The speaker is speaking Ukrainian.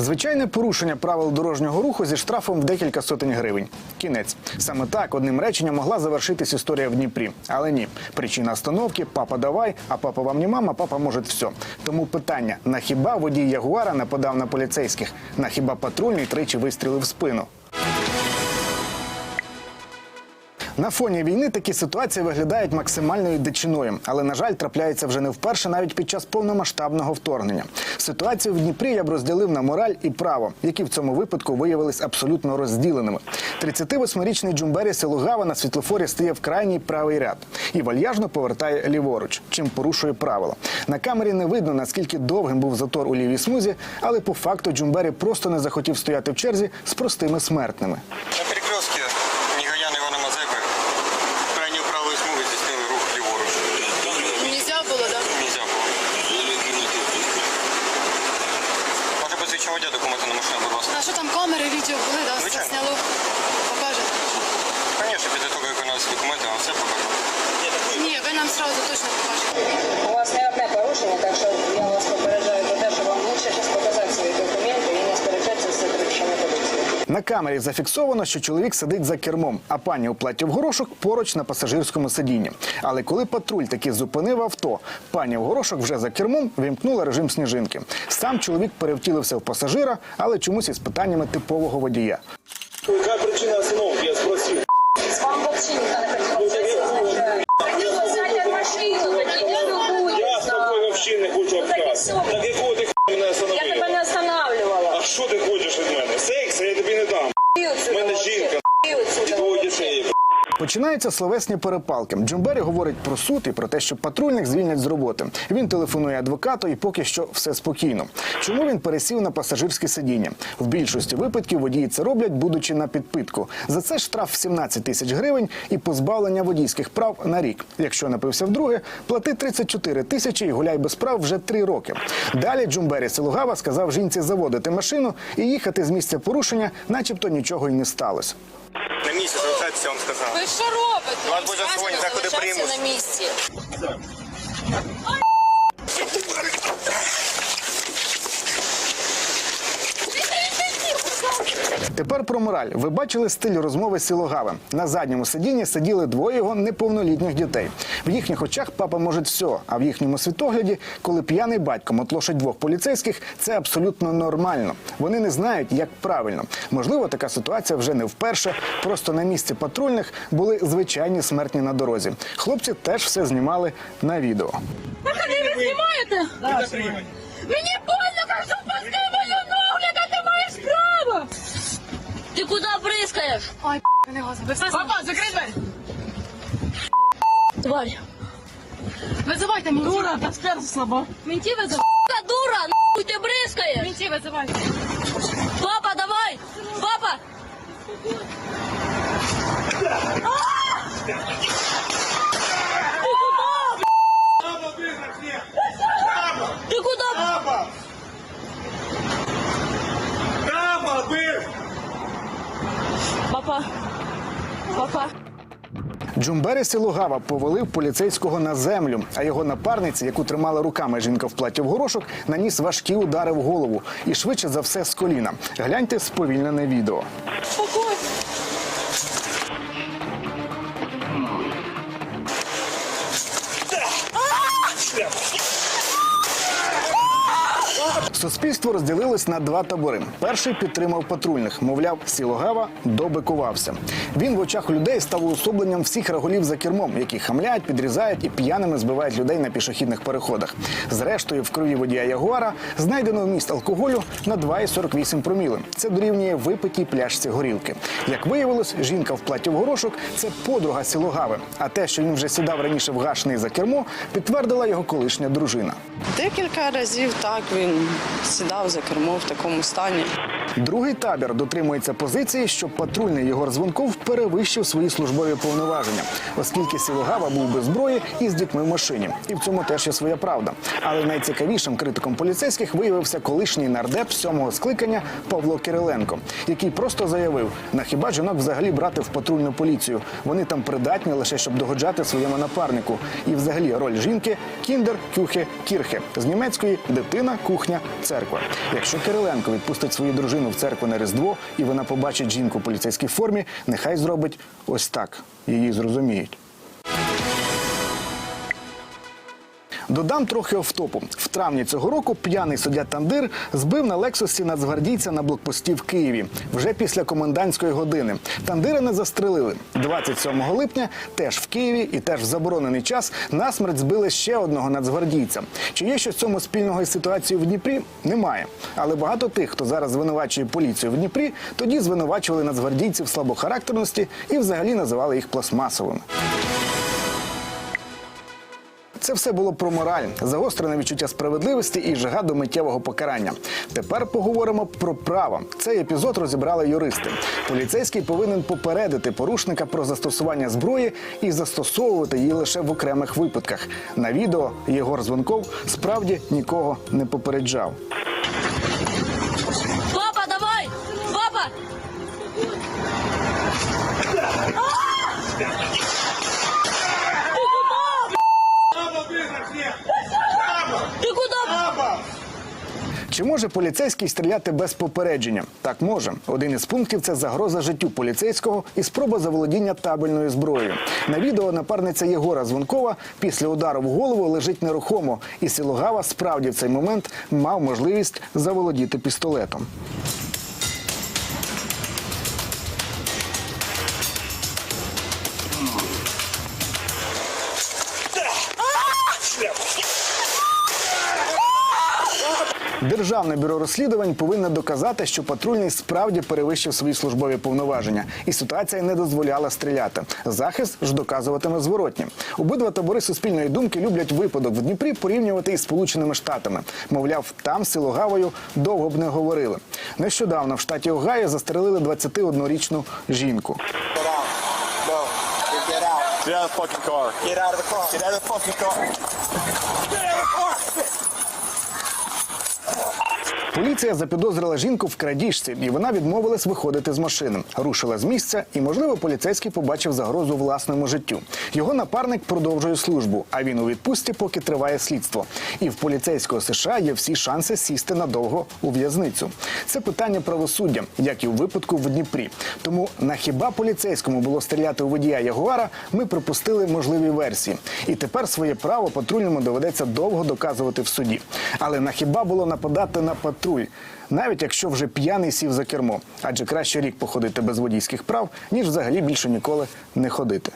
Звичайне порушення правил дорожнього руху зі штрафом в декілька сотень гривень. Кінець. Саме так одним реченням могла завершитись історія в Дніпрі. Але ні. Причина остановки папа давай, а папа вам не мама, папа може все. Тому питання: на хіба водій Ягуара нападав на поліцейських? На хіба патрульний тричі вистрілив в спину? На фоні війни такі ситуації виглядають максимальною дичиною, але на жаль, трапляється вже не вперше, навіть під час повномасштабного вторгнення. Ситуацію в Дніпрі я б розділив на мораль і право, які в цьому випадку виявились абсолютно розділеними. 38-річний Джумбері Силугава на світлофорі стає в крайній правий ряд і вальяжно повертає ліворуч, чим порушує правила. На камері не видно наскільки довгим був затор у лівій смузі, але по факту Джумбері просто не захотів стояти в черзі з простими смертними. Посвідчимо водія документи на машину, будь ласка. А що там камери, відео були, да? Все Звичайно. сняло. Покаже. Звісно, після того, як у нас документи, вам все покажу. Ні, ви нам сразу точно покажете. У вас не одне порушення, так що я вас попереджаю про те, що вам лучше зараз показати свої документи і не сперечатися з сотрудниками поліції. На камері зафіксовано, що чоловік сидить за кермом, а пані у платі в горошок поруч на пасажирському сидінні. Але коли патруль таки зупинив авто, пані в горошок вже за кермом вімкнула режим сніжинки. Сам чоловік перевтілився в пасажира, але чомусь із питаннями типового водія. Какая причина остановки, я спросил. Вам Я с тобой вообще не хочу. Так якого ти мене Я тебе не останавливала. А що ти хочеш від мене? Секс я тобі не дам. не жінка. Починаються словесні перепалки. Джумбері говорить про суд і про те, що патрульних звільнять з роботи. Він телефонує адвокату, і поки що все спокійно. Чому він пересів на пасажирське сидіння? В більшості випадків водії це роблять, будучи на підпитку. За це штраф в 17 тисяч гривень і позбавлення водійських прав на рік. Якщо напився вдруге, плати 34 тисячі і гуляй без прав вже три роки. Далі Джумбері Силугава сказав жінці заводити машину і їхати з місця порушення, начебто нічого й не сталося. На місці залишайтеся, вам сказав. Ви що робите? Вас буде сьогодні заходи залишатися на місці. Тепер про мораль. Ви бачили стиль розмови Сілогави. На задньому сидінні сиділи двоє його неповнолітніх дітей. В їхніх очах папа може все, а в їхньому світогляді, коли п'яний батько мотлошить двох поліцейських, це абсолютно нормально. Вони не знають, як правильно. Можливо, така ситуація вже не вперше. Просто на місці патрульних були звичайні смертні на дорозі. Хлопці теж все знімали на відео. Ви знімаєте? Мені больно, кажу, пусти мою ногу, яка ти маєш право! Ти куди Ай, не газу. Папа, закрий двері! Тварь. Визивайте мені. Дура, та серце слабо. Менті визивайте. Сука, дура, нахуй ти бризкаєш! Мінтів визивайте. Папа, давай! Папа! Ти куди? Папа, бив! Папа. Папа. Джумбері Лугава повалив поліцейського на землю, а його напарниці, яку тримала руками жінка в платі в горошок, наніс важкі удари в голову і швидше за все з коліна. Гляньте сповільнене відео. Суспільство розділилось на два табори. Перший підтримав патрульних, мовляв, Сілогава добикувався. Він в очах людей став уособленням всіх реголів за кермом, які хамлять, підрізають і п'яними збивають людей на пішохідних переходах. Зрештою, в крові водія Ягуара знайдено вміст алкоголю на 2,48 проміли. Це дорівнює випитій пляшці горілки. Як виявилось, жінка в платі в горошок це подруга Сілогави. А те, що він вже сідав раніше вгашений за кермо, підтвердила його колишня дружина. Декілька разів так він сідав за кермо в такому стані. Другий табір дотримується позиції, що патрульний Єгор Звонков перевищив свої службові повноваження, оскільки Сілогава був без зброї і з дітьми в машині. І в цьому теж є своя правда. Але найцікавішим критиком поліцейських виявився колишній нардеп сьомого скликання Павло Кириленко, який просто заявив: на хіба жінок взагалі брати в патрульну поліцію? Вони там придатні лише щоб догоджати своєму напарнику. І взагалі роль жінки кіндер, кюхе, кірхе з німецької дитина, кухня, церква. Якщо Кириленко відпустить свою дружину в церкву на Різдво, і вона побачить жінку в поліцейській формі, нехай зробить ось так. Її зрозуміють. Додам трохи офтопу. В травні цього року п'яний суддя Тандир збив на Лексусі нацгвардійця на блокпості в Києві вже після комендантської години. Тандира не застрелили. 27 липня теж в Києві і теж в заборонений час насмерть збили ще одного нацгвардійця. Чи є щось в цьому спільного із ситуацією в Дніпрі? Немає. Але багато тих, хто зараз звинувачує поліцію в Дніпрі, тоді звинувачували нацгвардійців слабохарактерності і взагалі називали їх пластмасовими. Це все було про мораль, загострене відчуття справедливості і жага до миттєвого покарання. Тепер поговоримо про право. Цей епізод розібрали юристи. Поліцейський повинен попередити порушника про застосування зброї і застосовувати її лише в окремих випадках. На відео Єгор Звонков справді нікого не попереджав. Чи може поліцейський стріляти без попередження? Так може. Один із пунктів це загроза життю поліцейського і спроба заволодіння табельною зброєю. На відео напарниця Єгора Звонкова після удару в голову лежить нерухомо, і Сілогава справді в цей момент мав можливість заволодіти пістолетом. Державне бюро розслідувань повинне доказати, що патрульний справді перевищив свої службові повноваження, і ситуація не дозволяла стріляти. Захист ж доказуватиме зворотні. Обидва табори суспільної думки люблять випадок в Дніпрі порівнювати із Сполученими Штатами. Мовляв, там Силогавою довго б не говорили. Нещодавно в штаті Огайо застрелили 21-річну жінку. Get out of the car. Get out of the car. Get out of the fucking car. Get out of the car. Поліція запідозрила жінку в крадіжці, і вона відмовилась виходити з машини. Рушила з місця, і, можливо, поліцейський побачив загрозу власному життю. Його напарник продовжує службу, а він у відпустці, поки триває слідство. І в поліцейського США є всі шанси сісти надовго у в'язницю. Це питання правосуддя, як і у випадку в Дніпрі. Тому на хіба поліцейському було стріляти у водія Ягуара, ми припустили можливі версії. І тепер своє право патрульному доведеться довго доказувати в суді. Але на хіба було нападати на патруль? Навіть якщо вже п'яний сів за кермо, адже краще рік походити без водійських прав, ніж взагалі більше ніколи не ходити.